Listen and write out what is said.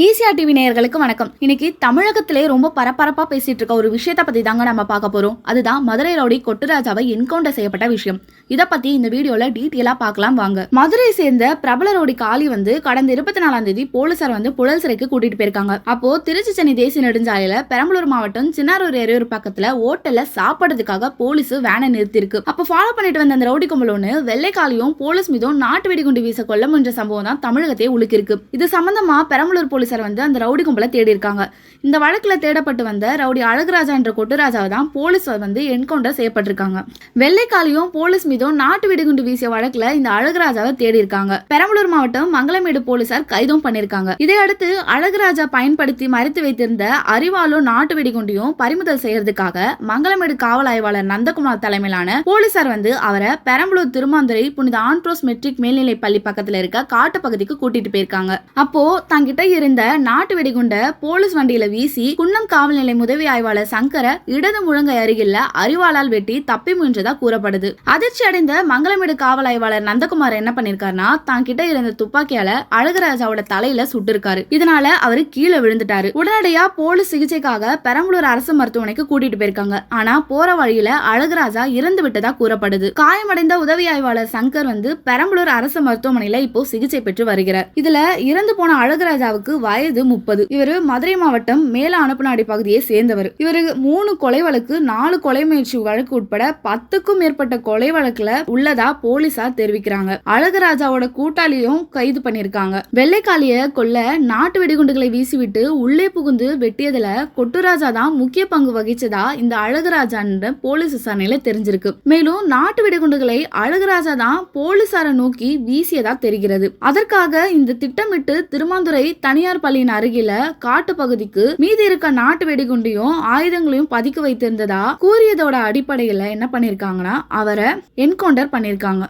ஈசியா டிவி நேயர்களுக்கு வணக்கம். இன்னைக்கு தமிழகத்திலே ரொம்ப பரபரப்பா பேசிட்டு இருக்க ஒரு விஷயத்தை பத்தி தாங்க நம்ம பார்க்க போறோம். அதுதான் மதுரை ரவுடி கொட்டுராஜாவை என்கவுண்டர் செய்யப்பட்ட விஷயம். இதை பத்தி இந்த வீடியோல டீட்டெயிலா பார்க்கலாம் வாங்க. மதுரையை சேர்ந்த பிரபல ரவுடி காளி வந்து கடந்த இருபத்தி நாலாம் தேதி போலீசார் வந்து புழல் சிறைக்கு கூட்டிட்டு போயிருக்காங்க. அப்போ திருச்சி சென்னை தேசிய நெடுஞ்சாலையில பெரம்பலூர் மாவட்டம் சின்னாரூர் எரியூர் பக்கத்துல ஓட்டல்ல சாப்பிடுறதுக்காக போலீஸ் வேனை நிறுத்திருக்கு அப்போ ஃபாலோ பண்ணிட்டு வந்த அந்த ரவுடி கும்பலோன்னு வெள்ளை வெள்ளைக்காலியும் போலீஸ் மீதும் நாட்டு வெடிகுண்டு வீச கொல்ல முயன்ற சம்பவம் தான் தமிழகத்தை உழுக்கிருக்கு இது சம்பந்தமா பெரம்பலூர் போலீஸ் போலீசார் வந்து அந்த ரவுடி கும்பலை தேடி இருக்காங்க இந்த வழக்கில் தேடப்பட்டு வந்த ரவுடி அழகுராஜா என்ற கொட்டுராஜாவை தான் போலீஸ் வந்து என்கவுண்டர் செய்யப்பட்டிருக்காங்க. வெள்ளைக்காலியும் போலீஸ் மீதும் நாட்டு வெடிகுண்டு வீசிய வழக்குல இந்த அழகுராஜாவை தேடி இருக்காங்க பெரம்பலூர் மாவட்டம் மங்களமேடு போலீசார் கைதும் பண்ணிருக்காங்க இதையடுத்து அழகுராஜா பயன்படுத்தி மறைத்து வைத்திருந்த அறிவாலும் நாட்டு வெடிகுண்டையும் பறிமுதல் செய்யறதுக்காக மங்களமேடு காவல் ஆய்வாளர் நந்தகுமார் தலைமையிலான போலீசார் வந்து அவரை பெரம்பலூர் திருமாந்துறை புனித ஆண்ட்ரோஸ் மெட்ரிக் மேல்நிலை பள்ளி பக்கத்துல இருக்க காட்டு பகுதிக்கு கூட்டிட்டு போயிருக்காங்க. அப்போ தங்கிட்ட இருந்த நாட்டு வெடிகுண்ட போலீஸ் வண்டியில வீசி குன்னம் காவல்நிலை உதவி ஆய்வாளர் சங்கர இடது முழங்கை அருகில் அறிவாளால் வெட்டி தப்பி முயன்றதா கூறப்படுது. அதிர்ச்சி அடைந்த மங்களமேடு காவல் ஆய்வாளர் நந்தகுமார் என்ன பண்ணிருக்காருன்னா தான் கிட்ட இருந்த துப்பாக்கியால அழகுராஜாவோட தலையில சுட்டிருக்காரு. இதனால அவர் கீழே விழுந்துட்டாரு. உடனடியா போலீஸ் சிகிச்சைக்காக பெரம்பலூர் அரசு மருத்துவமனைக்கு கூட்டிட்டு போயிருக்காங்க. ஆனா போற வழியில அழகுராஜா இறந்து விட்டதா கூறப்படுது. காயமடைந்த உதவி ஆய்வாளர் சங்கர் வந்து பெரம்பலூர் அரசு மருத்துவமனையில இப்போ சிகிச்சை பெற்று வருகிறார். இதுல இறந்து போன அழகுராஜாவுக்கு வயது முப்பது. இவர் மதுரை மாவட்டம் மேல அனுப்பநாடி பகுதியை சேர்ந்தவர். இவரு மூணு கொலை வழக்கு நாலு கொலை முயற்சி வழக்கு உட்பட பத்துக்கும் மேற்பட்ட கொலை வழக்குல உள்ளதா போலீசார் தெரிவிக்கிறாங்க. அழகுராஜாவோட கூட்டாளியும் கைது பண்ணிருக்காங்க வெள்ளைக்காளிய கொல்ல நாட்டு வெடிகுண்டுகளை வீசிவிட்டு உள்ளே புகுந்து வெட்டியதுல கொட்டுராஜா தான் முக்கிய பங்கு வகிச்சதா இந்த அழகுராஜான்ற போலீஸ் விசாரணையில தெரிஞ்சிருக்கு. மேலும் நாட்டு வெடிகுண்டுகளை அழகுராஜா தான் போலீசாரை நோக்கி வீசியதா தெரிகிறது. அதற்காக இந்த திட்டமிட்டு திருமாந்துறை தனியார் பள்ளியின் அருகில காட்டு பகுதிக்கு மீதி இருக்க நாட்டு வெடிகுண்டையும் ஆயுதங்களையும் பதுக்கி வைத்திருந்ததா கூறியதோட அடிப்படையில என்ன பண்ணிருக்காங்கன்னா அவரை என்கவுண்டர் பண்ணிருக்காங்க.